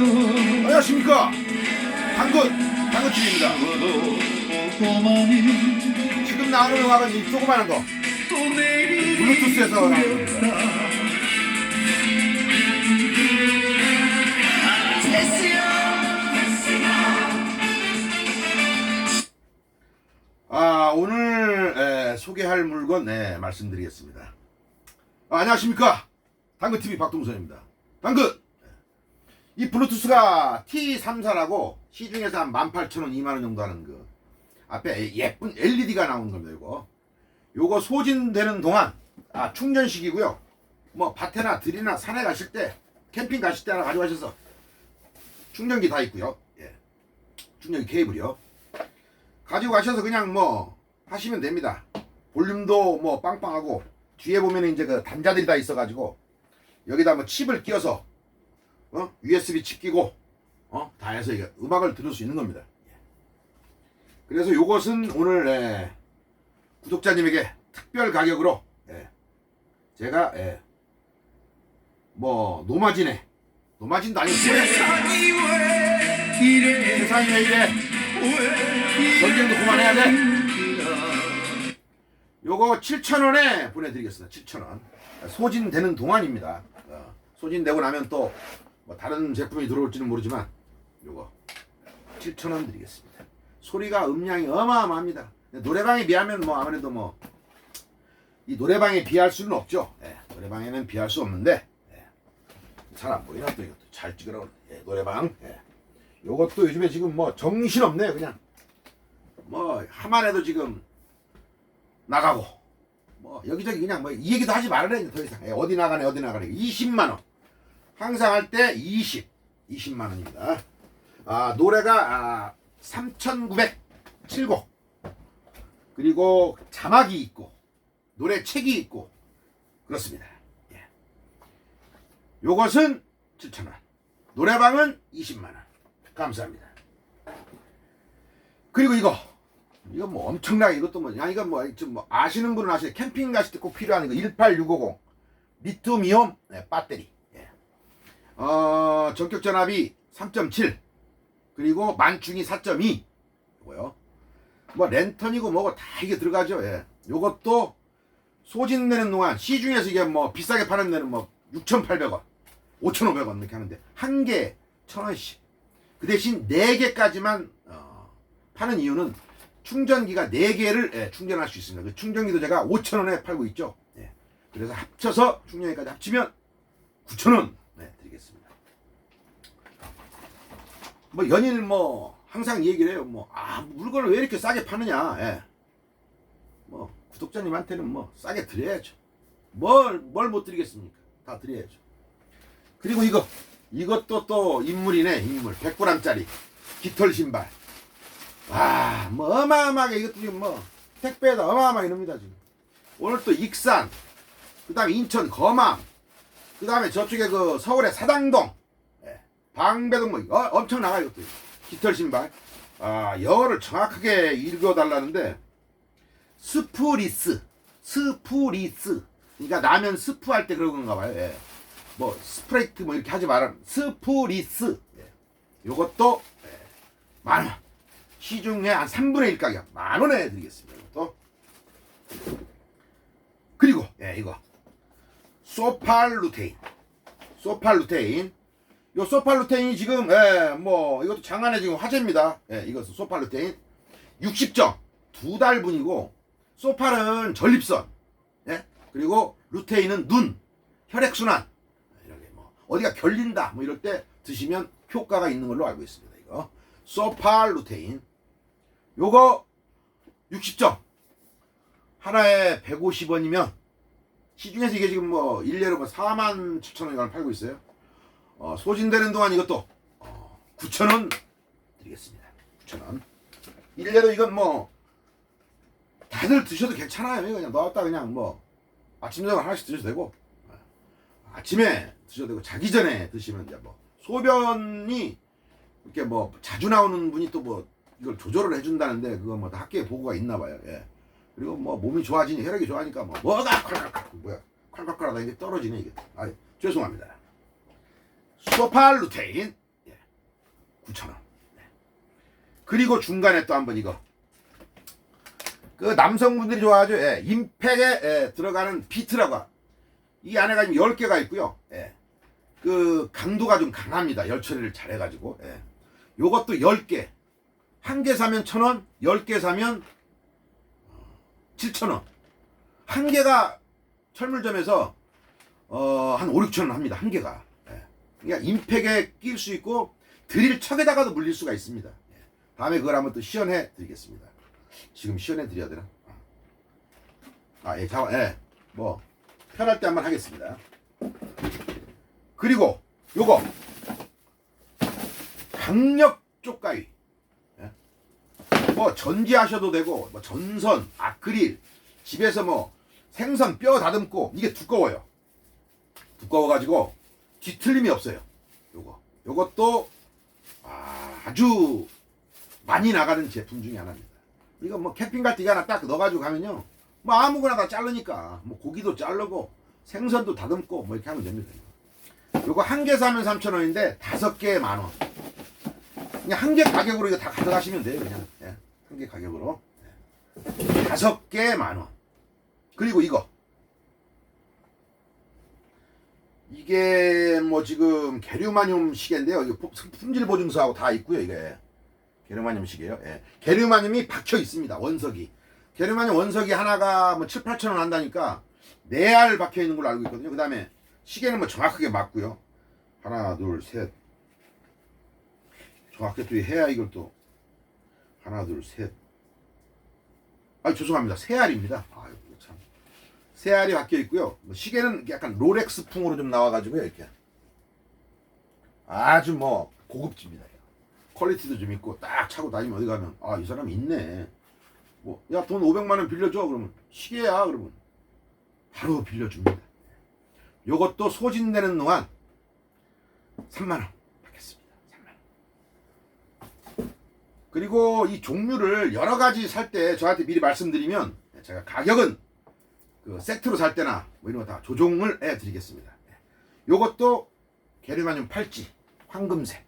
안녕하십니까? 당근 당근TV입니다. 지금 나오는 음악은 이 조그마한 거. 블루투스에서 아 오늘 에, 소개할 물건 네, 말씀드리겠습니다. 아, 안녕하십니까? 당근TV 박동선입니다. 당근 이 블루투스가 T34라고 시중에서 한 18,000원, 2만원 정도 하는 그 앞에 예쁜 LED가 나오는 겁니다, 이거. 요거 소진되는 동안, 아, 충전식이고요. 뭐 밭에나 들이나 산에 가실 때, 캠핑 가실 때 하나 가져가셔서 충전기 다 있고요. 예. 충전기 케이블이요. 가지고 가셔서 그냥 뭐 하시면 됩니다. 볼륨도 뭐 빵빵하고 뒤에 보면 이제 그 단자들이 다 있어가지고 여기다 뭐 칩을 끼워서 어? USB 칩 끼고 어? 다 해서 이게 음악을 들을 수 있는 겁니다. 예. 그래서 요것은 오늘 예, 구독자님에게 특별 가격으로 예, 제가 예, 뭐 노마진에 노마진도 아니고 세상이 왜 이래 전쟁도 그만해야 돼 요거 7,000원에 보내드리겠습니다 7,000원 소진되는 동안입니다 어, 소진되고 나면 또 뭐 다른 제품이 들어올지는 모르지만 요거 7,000원 드리겠습니다. 소리가 음량이 어마어마합니다. 노래방에 비하면 뭐 아무래도 뭐 이 노래방에 비할 수는 없죠. 예, 노래방에는 비할 수 없는데 예, 잘안 보이나 또 이것도 잘 찍으라 그러네. 예, 노래방. 예. 요것도 요즘에 지금 뭐 정신 없네 그냥 뭐 하만 해도 지금 나가고 뭐 여기저기 그냥 뭐 이 얘기도 하지 돼더 이상 예, 어디 나가네 어디 나가네 20만 원 항상 할 때 20, 20만 원입니다. 아, 노래가 아, 3,907곡. 그리고 자막이 있고 노래 책이 있고 그렇습니다. 예. 요것은 7,000원. 노래방은 20만 원. 감사합니다. 그리고 이거 이거 뭐 엄청나게 이것도 뭐, 야, 이거 뭐, 좀 뭐, 아시는 분은 아시죠? 캠핑 가실 때 꼭 필요한 이거 18650 리튬이온 네, 배터리. 예. 어, 전격 전압이 3.7 그리고 만충이 4.2 이거요. 뭐 랜턴이고 뭐고 다 이게 들어가죠. 예. 요것도 소진되는 동안 시중에서 이게 뭐 비싸게 파는 데는 뭐 6,800원, 5,500원 이렇게 하는데 한 개에 1,000원씩. 그 대신 네 개까지만 어, 파는 이유는 충전기가 네 개를 예, 충전할 수 있습니다. 그 충전기도 제가 5,000원에 팔고 있죠. 예. 그래서 합쳐서 충전기까지 합치면 9,000원 네, 드리겠습니다. 뭐 연일 뭐 항상 얘기를 해요. 뭐 아 물건을 왜 이렇게 싸게 파느냐. 예. 뭐 구독자님한테는 뭐 싸게 드려야죠. 뭘 뭘 못 드리겠습니까? 다 드려야죠. 그리고 이거 이것도 또 인물이네 인물 100g짜리 깃털 신발. 와, 뭐 어마어마하게 이것도 지금 뭐 택배에다 어마어마하게 넣습니다 지금. 오늘 또 익산, 그다음에 인천 거망, 그 다음에 저쪽에 그 서울의 사당동, 예, 방배동 뭐 어, 엄청 나가요 이것도. 깃털 신발. 아 영어를 정확하게 읽어달라는데 스프리스, 스프리스. 그러니까 라면 스프 할 때 그런 건가 봐요. 예. 뭐 스프레이트 뭐 이렇게 하지 말아. 스프리스. 예. 요것도 예, 만 원. 시중에 한 3분의 1 가격 만 원에 드리겠습니다. 이것도. 그리고 예, 이거 소팔루테인. 소팔루테인. 요 소팔루테인이 지금 예, 뭐 이것도 장안에 지금 화제입니다. 예, 이것은 소팔루테인 60점 두 달분이고 소팔은 전립선. 예? 그리고 루테인은 눈, 혈액 순환. 이렇게 뭐 어디가 결린다 뭐 이럴 때 드시면 효과가 있는 걸로 알고 있습니다. 이거 소팔루테인. 요거 60점. 하나에 150원이면 시중에서 이게 지금 뭐 일례로 뭐 4만 7천 원이나 팔고 있어요. 어, 소진되는 동안 이것도 어, 9천 원 드리겠습니다. 9천 원. 일례로 이건 뭐 다들 드셔도 괜찮아요. 그냥 넣었다 그냥 뭐 아침 저녁 하나씩 드셔도 되고 어, 아침에 드셔도 되고 자기 전에 드시면 이제 뭐 소변이 이렇게 뭐 자주 나오는 분이 또 뭐 이걸 조절을 해준다는데 그거 뭐다 학교에 보고가 있나 봐요. 예. 그리고 뭐 몸이 좋아지니 혈액이 좋아하니까 뭐 뭐가 콸콸콸 뭐야 콸콸콸하다 이게 떨어지네 이게. 아 죄송합니다. 소팔루테인 예. 9,000원. 그리고 중간에 또 한번 이거. 그 남성분들이 좋아하죠. 예, 임팩에 예, 들어가는 비트라고. 이 안에가 지금 10개가 있고요. 예. 그 강도가 좀 강합니다. 열 처리를 잘 해가지고. 예. 요것도 10개. 한 개 사면 1,000원, 10개 사면 7,000원. 한 개가 철물점에서 어, 한 5, 6천 원 합니다. 한 개가. 예. 그러니까 임팩에 낄 수 있고 드릴 척에다가도 물릴 수가 있습니다. 예. 다음에 그걸 한번 또 시연해 드리겠습니다. 지금 시연해 드려야 되나? 아, 예, 잠깐, 예. 뭐 편할 때 한번 하겠습니다. 그리고 요거 강력 쪽가위. 예. 뭐 전지하셔도 되고 뭐 전선, 아크릴 집에서 뭐 생선 뼈 다듬고 이게 두꺼워요. 두꺼워가지고 뒤틀림이 없어요. 요거. 요것도 아, 아주 많이 나가는 제품 중에 하나입니다. 이거 뭐 캠핑 갈때 이거 하나 딱 넣어가지고 가면요. 뭐 아무거나 다 자르니까 뭐 고기도 자르고 생선도 다듬고 뭐 이렇게 하면 됩니다. 요거 한 개 사면 3,000원인데 다섯 개에 만 원. 그냥 한 개 가격으로 이거 다 가져가시면 돼요. 그냥 예. 한 개 가격으로 예. 다섯 개에 만 원. 그리고 이거 이게 뭐 지금 게르마늄 시계인데요. 이거 품- 품질 보증서하고 다 있고요. 이게 게르마늄 시계요. 예. 게르마늄이 박혀 있습니다. 원석이. 게르마늄 원석이 하나가 뭐 7, 8천 원 한다니까 네 알 박혀 있는 걸로 알고 있거든요. 그다음에 시계는 뭐 정확하게 맞고요. 하나, 둘, 셋. 정확하게 또 해야 이걸 또 하나, 둘, 셋. 아, 죄송합니다. 세 알입니다. 아유, 참. 세 알이 박혀 있고요. 뭐 시계는 약간 롤렉스풍으로 좀 나와가지고요, 이렇게. 아주 뭐 고급집니다. 퀄리티도 좀 있고 딱 차고 다니면 어디 가면 아 이 사람 있네. 뭐 야 돈 500만 원 빌려줘 그러면 시계야 그러면 바로 빌려줍니다. 요것도 소진되는 동안 3만 원 받겠습니다. 3만 원. 그리고 이 종류를 여러 가지 살 때 저한테 미리 말씀드리면 제가 가격은 그 세트로 살 때나 뭐 이런 거 다 조정을 해 드리겠습니다. 요것도 게르마늄 팔찌 황금색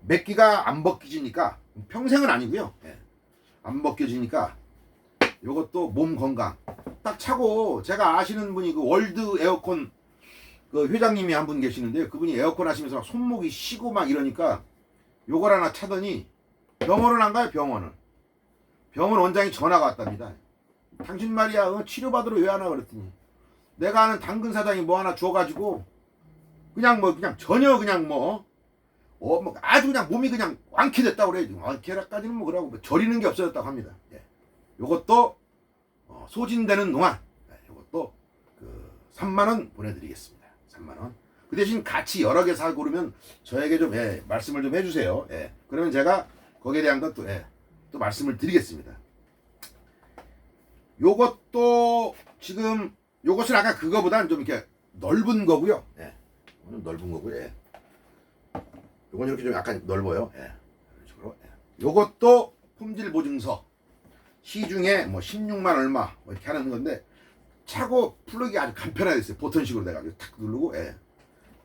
몇 기가 안 벗겨지니까 평생은 아니고요. 예. 안 벗겨지니까 요것도 몸 건강 딱 차고 제가 아시는 분이 그 월드 에어컨 그 회장님이 한 분 계시는데요. 그분이 에어컨 하시면서 막 손목이 쉬고 막 이러니까 요걸 하나 차더니 병원을 안 가요 병원을 병원 원장이 전화가 왔답니다. 당신 말이야 어, 치료받으러 왜 하나 그랬더니 내가 아는 당근 사장이 뭐 하나 줘가지고 그냥 뭐 그냥 전혀 그냥 뭐 어, 뭐 아주 그냥 몸이 그냥 완쾌됐다고 그래요. 지금. 완쾌라까지는 뭐 그러고 뭐 저리는 게 없어졌다고 합니다. 예. 요것도 어, 소진되는 동안 예, 요것도 그 3만 원 보내드리겠습니다. 3만 원. 그 대신 같이 여러 개 사고 그러면 저에게 좀 예, 말씀을 좀 해주세요. 예. 그러면 제가 거기에 대한 것도 예, 또 말씀을 드리겠습니다. 요것도 지금 요것은 아까 그거보다는 좀 이렇게 넓은 거고요. 예. 좀 넓은 거고요. 예. 요건 이렇게 좀 약간 넓어요. 예. 이런 식으로. 예. 요것도 품질 보증서 시중에 뭐 16만 얼마 뭐 이렇게 하는 건데 차고 플러기 아주 간편하게 있어요. 보턴식으로 돼가지고 탁 누르고 예.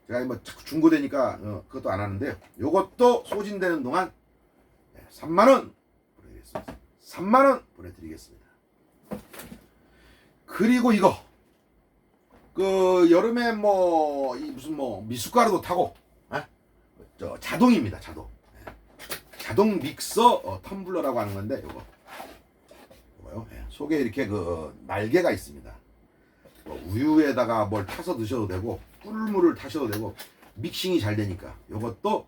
제가 뭐 자꾸 중고되니까 어, 그것도 안 하는데요. 요것도 소진되는 동안 예, 3만 원 보내드리겠습니다. 3만 원 보내드리겠습니다. 그리고 이거 그 여름에 뭐이 무슨 뭐 미숫가루도 타고 예? 저 자동입니다. 자동. 예. 자동 믹서 어, 텀블러라고 하는 건데 요거 요거요. 예. 속에 이렇게 그 날개가 있습니다. 뭐 우유에다가 뭘 타서 드셔도 되고 꿀물을 타셔도 되고 믹싱이 잘 되니까 요것도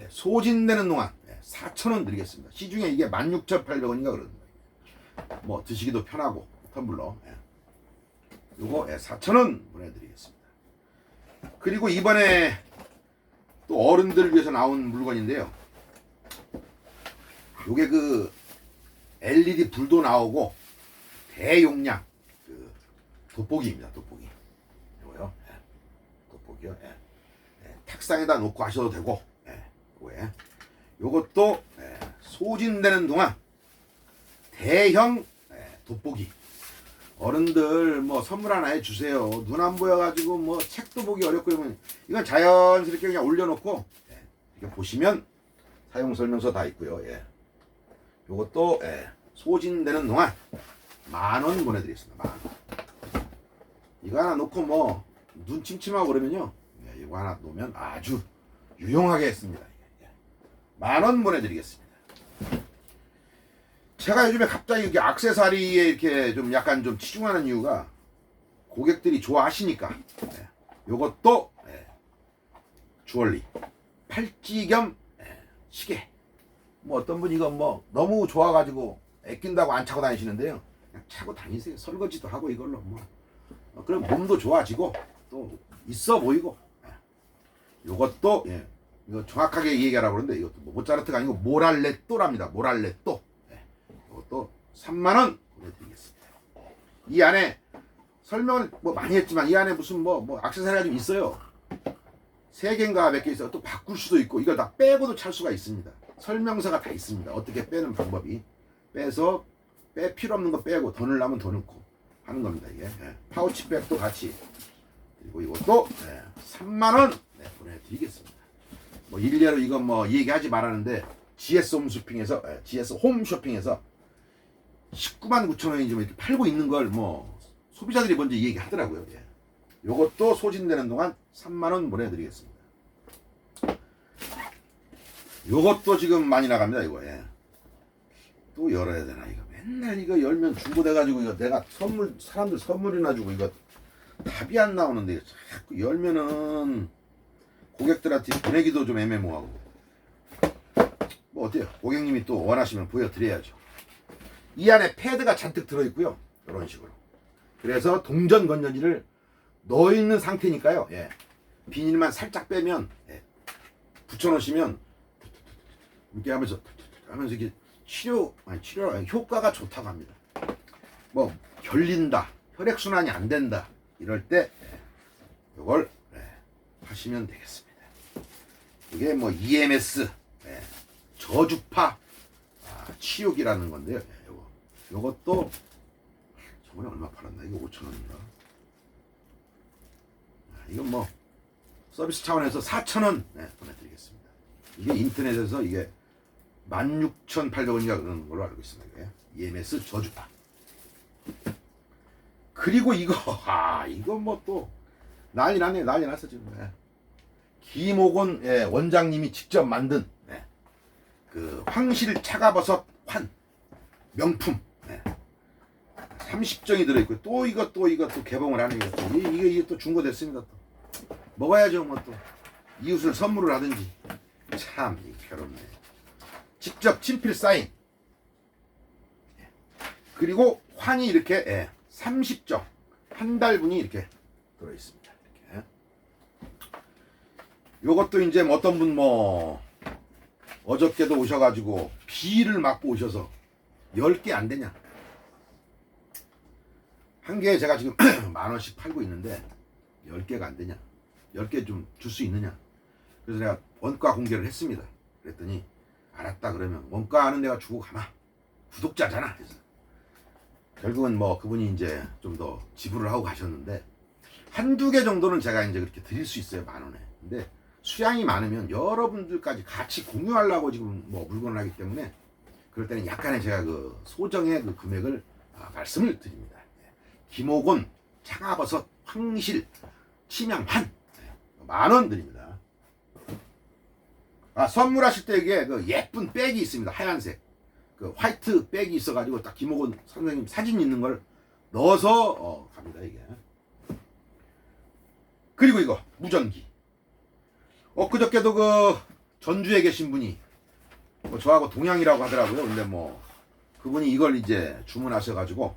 예, 소진되는 동안 예, 4,000원 드리겠습니다. 시중에 이게 16,800원인가 그러는데 뭐 드시기도 편하고 텀블러 예. 요거 예, 4,000원 보내드리겠습니다. 그리고 이번에 또 어른들을 위해서 나온 물건인데요. 요게 그 LED 불도 나오고 대용량 그 돋보기입니다. 돋보기. 요거요. 예. 돋보기요. 예. 예, 탁상에다 놓고 하셔도 되고. 예. 요거에 요것도 예, 소진되는 동안 대형 예, 돋보기. 어른들 뭐 선물 하나 해주세요. 눈 안 보여가지고 뭐 책도 보기 어렵고 이러면 이건 자연스럽게 그냥 올려놓고 예, 이렇게 보시면 사용 설명서 다 있고요. 예. 요것도 예. 소진되는 동안 만 원 보내드리겠습니다. 만 원. 이거 하나 놓고 뭐 눈 침침하고 그러면요. 예, 이거 하나 놓으면 아주 유용하게 했습니다. 예. 만원 보내드리겠습니다. 제가 요즘에 갑자기 이렇게 악세사리에 이렇게 좀 약간 좀 치중하는 이유가 고객들이 좋아하시니까. 예. 요것도 예. 주얼리. 팔찌 겸 예, 시계. 뭐 어떤 분이 이거 뭐 너무 좋아가지고 애낀다고 안 차고 다니시는데요. 그냥 차고 다니세요. 설거지도 하고 이걸로 뭐. 어, 그럼 몸도 좋아지고 또 있어 보이고. 예. 요것도 예. 이거 정확하게 얘기하라고 그러는데 이것도 뭐 모짜르트가 아니고 모랄레또랍니다. 모랄레또 3만원 보내드리겠습니다. 이 안에 설명을 뭐 많이 했지만 이 안에 무슨 뭐, 뭐 액세서리가 좀 있어요. 세 개인가 몇 개 있어요. 또 바꿀 수도 있고 이걸 다 빼고도 찰 수가 있습니다. 설명서가 다 있습니다. 어떻게 빼는 방법이. 빼서 빼 필요 없는 거 빼고 더 넣으려면 더 넣고 하는 겁니다 이게. 예. 파우치백도 같이 그리고 이것도 예, 3만 원 네, 보내드리겠습니다. 뭐 일례로 이건 뭐 얘기하지 말았는데 GS 홈쇼핑에서 예, GS 홈쇼핑에서 19만 9천 원이 좀 이렇게 팔고 있는 걸 뭐 소비자들이 먼저 얘기 하더라고요. 예. 요것도 소진되는 동안 3만 원 보내드리겠습니다. 요것도 지금 많이 나갑니다. 이거 예. 또 열어야 되나 이거 맨날 이거 열면 중고돼가지고 이거 내가 선물 사람들 선물이나 주고 이거 답이 안 나오는데 자꾸 열면은 고객들한테 보내기도 좀 애매모하고 뭐 어때요? 고객님이 또 원하시면 보여드려야죠. 이 안에 패드가 잔뜩 들어있고요. 이런 식으로. 그래서 동전 건전지를 넣어 있는 상태니까요. 예. 비닐만 살짝 빼면 예. 붙여놓으시면 이렇게 하면서 하면서 이게 치료 아니 치료 효과가 좋다고 합니다. 뭐 결린다, 혈액 순환이 안 된다 이럴 때 예. 이걸 예. 하시면 되겠습니다. 이게 뭐 EMS 예. 저주파 아, 치욕이라는 건데요. 요것도 저번에 얼마 팔았나? 이거 5천 원인가? 아, 이건 뭐 서비스 차원에서 4천 원 네, 보내드리겠습니다. 이게 인터넷에서 이게 16,800원인가 그러는 걸로 알고 있습니다. 이게 EMS 저주파. 그리고 이거 아 이거 뭐또 난리 났네 난리 났어 지금. 예. 김옥원 예, 원장님이 직접 만든 예, 그 황실 차가버섯 환 명품 예. 30정이 들어있고 또 이것 또 이것 또 개봉을 하는 거 이게 이게, 이게 또 중고됐습니다 또. 먹어야죠 뭐 또. 이웃을 선물을 하든지. 참 괴롭네. 직접 친필 사인. 예. 그리고 환이 이렇게 예, 30정. 한 달분이 이렇게 들어있습니다 이렇게. 요것도 이제 뭐 어떤 분 뭐 어저께도 오셔가지고 비를 맞고 오셔서 10개 안 되냐 한 개에 제가 지금 만 원씩 팔고 있는데 10개가 안 되냐? 10개 좀 줄 수 있느냐? 그래서 내가 원가 공개를 했습니다. 그랬더니 알았다 그러면 원가는 내가 주고 가마. 구독자잖아. 그래서 결국은 뭐 그분이 이제 좀 더 지불을 하고 가셨는데 한두 개 정도는 제가 이제 그렇게 드릴 수 있어요 만 원에. 근데 수량이 많으면 여러분들까지 같이 공유하려고 지금 뭐 물건을 하기 때문에 그럴 때는 약간의 제가 그 소정의 그 금액을 아, 말씀을 드립니다. 예. 김옥원 차가버섯 황실 치명한 만 원 드립니다. 아 선물하실 때 이게 그 예쁜 백이 있습니다. 하얀색 그 화이트 백이 있어가지고 딱 김옥원 선생님 사진 있는 걸 넣어서 어, 갑니다 이게. 그리고 이거 무전기. 엊그저께도 그 전주에 계신 분이 뭐 저하고 동양이라고 하더라고요. 근데 뭐 그분이 이걸 이제 주문하셔가지고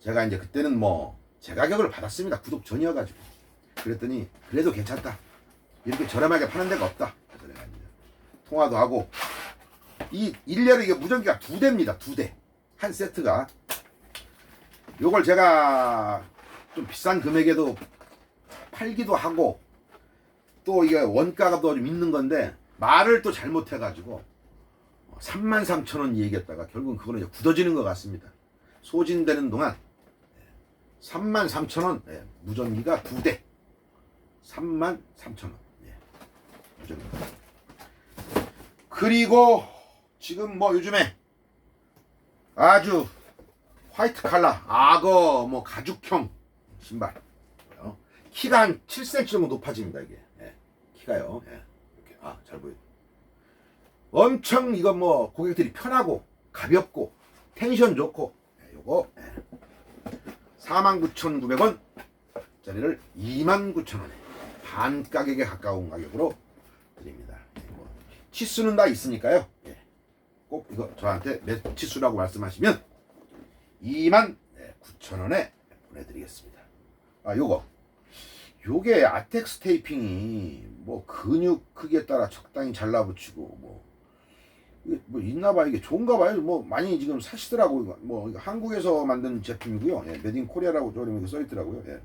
제가 이제 그때는 뭐 제 가격을 받았습니다. 구독 전이어가지고 그랬더니 그래도 괜찮다. 이렇게 저렴하게 파는 데가 없다. 그래서 내가 이제 통화도 하고 이 일례로 이게 무전기가 두 대입니다. 두 대. 한 세트가 요걸 제가 좀 비싼 금액에도 팔기도 하고 또 이게 원가가 또 좀 있는 건데 말을 또 잘못해가지고 3만 3천 원 얘기했다가 결국은 그거는 굳어지는 것 같습니다. 소진되는 동안 3만 3천 원 예, 무전기가 두 대. 3만 3천 원. 예, 무전기. 그리고 지금 뭐 요즘에 아주 화이트 칼라 악어 뭐 가죽형 신발 어? 키가 한 7cm 정도 높아집니다 이게 예. 키가요 예. 이렇게 아 잘 보여 엄청 이건 뭐 고객들이 편하고 가볍고 텐션 좋고 예, 요거 예. 49,900원 짜리를 29,000원에 반 가격에 가까운 가격으로 드립니다. 예, 뭐 치수는 다 있으니까요. 예. 꼭 이거 저한테 몇 치수라고 말씀하시면 2만 9,000원에 보내드리겠습니다. 아 요거 요게 아텍스 테이핑이 뭐 근육 크기에 따라 적당히 잘라붙이고 뭐 이게 뭐 있나봐 이게 좋은가 봐요. 뭐 많이 지금 사시더라고. 뭐 한국에서 만든 제품이고요. 예, 메딘 코리아라고 저렴하게 써 있더라고요. 예.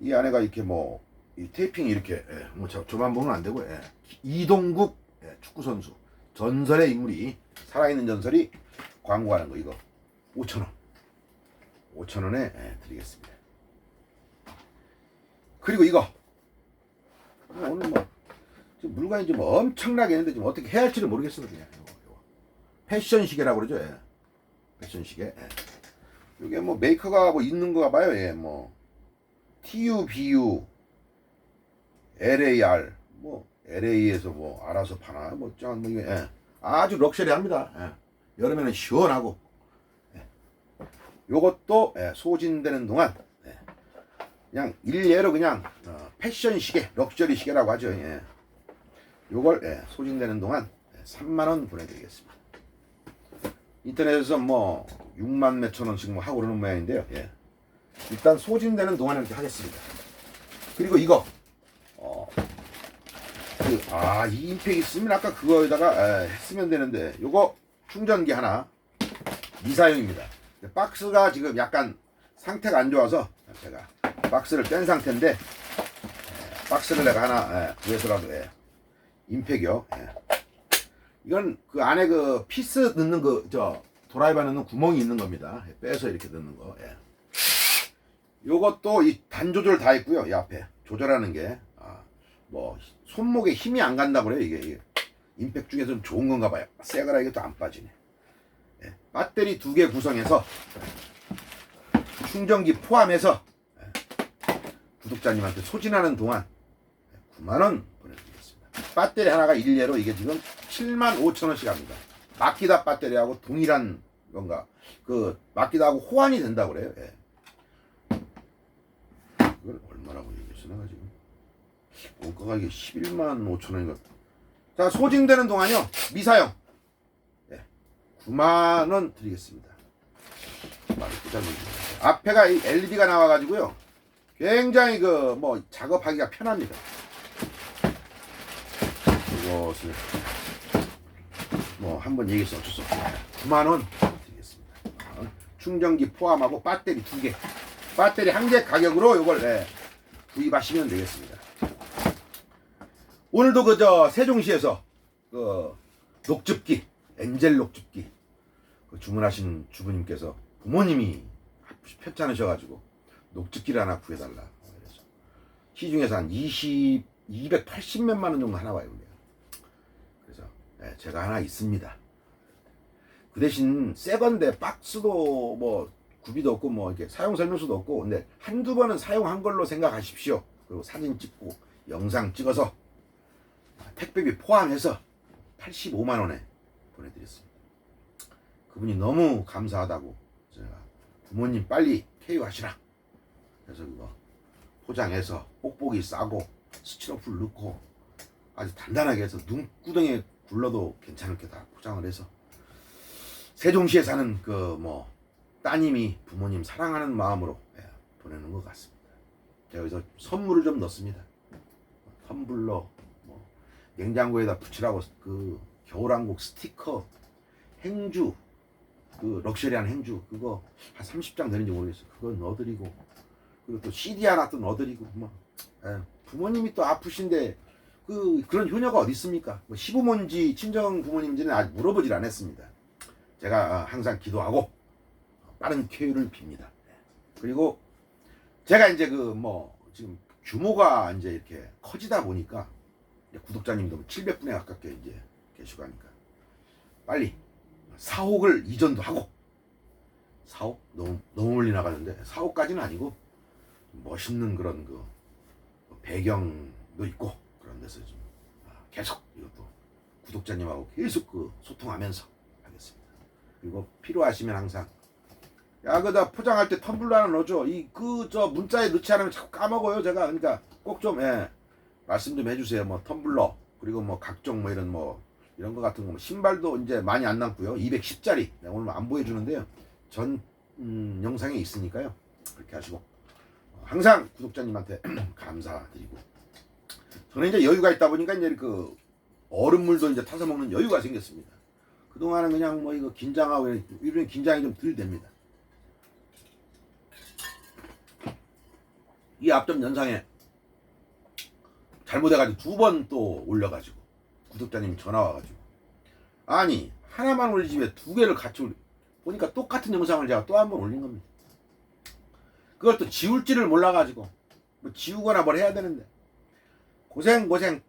이 안에가 이렇게 뭐 이 테이핑이 이렇게 예, 뭐 저, 저만 보면 안 되고 예. 이동국 예, 축구 선수 전설의 인물이 살아있는 전설이 광고하는 거 이거 5천 원 5천 원에 예, 드리겠습니다. 그리고 이거 뭐 오늘 뭐 지금 물건이 좀 엄청나게 있는데 지금 어떻게 해야 할지를 모르겠어요 그냥 이거, 이거. 패션 시계라고 그러죠 예. 패션 시계 예. 이게 뭐 메이커가 뭐 있는 거가 봐요 예. 뭐 TU, BU, LAR 뭐 LA에서 뭐 알아서 파나 뭐짱 뭐 이게 예. 아주 럭셔리합니다 예. 여름에는 시원하고 예. 요것도 예, 소진되는 동안 예. 그냥 일례로 그냥 어, 패션 시계 럭셔리 시계라고 하죠 예. 요걸 예, 소진되는 동안 예, 3만 원 보내드리겠습니다. 인터넷에서 뭐 6만 몇천 원씩 뭐 하고 그러는 모양인데요. 예. 일단 소진되는 동안 이렇게 하겠습니다. 그리고 이거 어, 그, 아, 이 임팩 있으면 아까 그거에다가 에, 했으면 되는데 요거 충전기 하나 미사용입니다. 박스가 지금 약간 상태가 안 좋아서 제가 박스를 뺀 상태인데 에, 박스를 내가 하나 에, 구해서라도 예. 임팩이요. 예. 이건 그 안에 그 피스 넣는 그 저 도라이바 넣는 구멍이 있는 겁니다. 예, 빼서 이렇게 넣는 거. 예. 요것도 이 단 조절 다 있고요. 이 앞에 조절하는 게 아, 뭐 손목에 힘이 안 간다 그래요. 이게, 이게. 임팩 중에서는 좋은 건가 봐요. 새거라 이게 또 안 빠지네. 예. 배터리 두 개 구성해서 충전기 포함해서 예. 구독자님한테 소진하는 동안 9만 원 보내드리겠습니다. 배터리 하나가 일례로 이게 지금 7만 5천 원씩 합니다. 마키다 배터리하고 동일한 건가? 그 마키다하고 호환이 된다고 그래요. 예. 이걸 얘기했어 내가 지금? 원가가 이게 11만 5천 원인가? 자 소진되는 동안요 미사용 예. 9만 원 드리겠습니다. 앞에가 이 LED가 나와가지고요. 굉장히 그 뭐 작업하기가 편합니다. 이것을 뭐 한 번 얘기해서 어쩔 수 없어요. 9만 원 드리겠습니다. 어, 충전기 포함하고 배터리 두 개, 배터리 한 개 가격으로 이걸 예, 구입하시면 되겠습니다. 오늘도 그 저 세종시에서 그 녹즙기, 엔젤 녹즙기 그 주문하신 주부님께서 부모님이 편찮으셔가지고 녹즙기를 하나 구해달라. 시중에서 한 20, 280 몇만 원 정도 하나 와요. 예, 제가 하나 있습니다. 그 대신 새 건데 박스도 뭐 구비도 없고 뭐 이렇게 사용 설명서도 없고 근데 한두 번은 사용한 걸로 생각하십시오. 그리고 사진 찍고 영상 찍어서 택배비 포함해서 85만 원에 보내드렸습니다. 그분이 너무 감사하다고 제가 부모님 빨리 케어하시라. 그래서 그거 포장해서 뽁뽁이 싸고 스티로폼 넣고 아주 단단하게 해서 눈구덩이에 굴러도 괜찮게 다 포장을 해서 세종시에 사는 그 뭐 따님이 부모님 사랑하는 마음으로 예, 보내는 것 같습니다. 제가 여기서 선물을 좀 넣습니다. 텀블러, 뭐 냉장고에다 붙이라고 그 겨울왕국 스티커, 행주, 그 럭셔리한 행주 그거 한 30장 되는지 모르겠어요. 그거 넣어드리고 그리고 또 CD 하나 또 넣어드리고 뭐 예, 부모님이 또 아프신데 그 그런 효녀가 어디 있습니까? 뭐 시부모인지 친정 부모님인지는 아직 물어보질 않았습니다. 제가 어, 항상 기도하고 빠른 쾌유를 빕니다. 예. 그리고 제가 이제 그 뭐 지금 규모가 이제 이렇게 커지다 보니까 구독자님도 700분에 가깝게 이제 계시고 하니까 빨리 사옥을 이전도 하고 사옥 너무 너무 멀리 나가는데 사옥까지는 아니고 멋있는 그런 그 배경도 있고 좀 아, 계속 이것도 구독자님하고 계속 그 소통하면서 하겠습니다. 그리고 필요하시면 항상 야 그다 포장할 때 텀블러 하나 넣어줘. 이 그 저 문자에 넣지 않으면 자꾸 까먹어요 제가. 그러니까 꼭 좀 예, 말씀 좀 해주세요. 뭐 텀블러 그리고 뭐 각종 뭐 이런 뭐 이런 거 같은 거뭐 신발도 이제 많이 안 남고요. 210짜리 내가 오늘 안 보여주는데요. 전 음, 영상에 있으니까요. 그렇게 하시고 어, 항상 구독자님한테 감사드리고 저는 이제 여유가 있다 보니까 이제 그 얼음물도 이제 타서 먹는 여유가 생겼습니다. 그동안은 그냥 뭐 이거 긴장하고 이런 긴장이 좀 덜 됩니다. 이 앞전 영상에 잘못해가지고 두 번 또 올려가지고 구독자님 전화 와가지고 아니 하나만 올리지 왜 두 개를 같이 올리 보니까 똑같은 영상을 제가 또 한 번 올린 겁니다. 그걸 또 지울지를 몰라가지고 뭐 지우거나 뭘 해야 되는데 고생 고생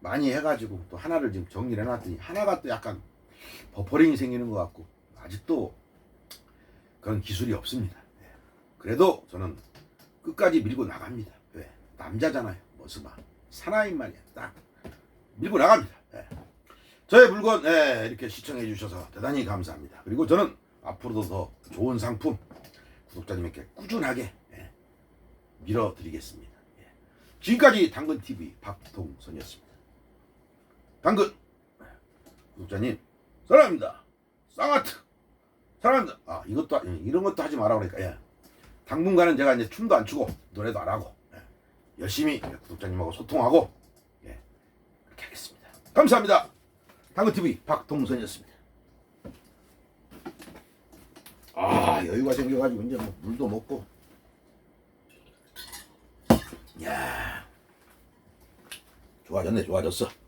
많이 해가지고 또 하나를 지금 정리를 해놨더니 하나가 또 약간 버퍼링이 생기는 것 같고 아직도 그런 기술이 없습니다. 예. 그래도 저는 끝까지 밀고 나갑니다. 왜? 남자잖아요. 머스마 사나인 말이야. 딱 밀고 나갑니다. 예. 저의 물건 예, 이렇게 시청해 주셔서 대단히 감사합니다. 그리고 저는 앞으로도 더 좋은 상품 구독자님에게 꾸준하게 예, 밀어드리겠습니다. 예. 지금까지 당근 TV 박동선이었습니다. 당근 구독자님 사랑합니다. 쌍하트 사랑합니다. 아 이것도 하- 이런 것도 하지 마라 그러니까 예. 당분간은 제가 이제 춤도 안 추고 노래도 안 하고 예. 열심히 구독자님하고 소통하고 예. 그렇게 하겠습니다. 감사합니다. 당근 TV 박동선이었습니다. 아 여유가 생겨가지고 이제 뭐 물도 먹고 야 좋아졌네 좋아졌어.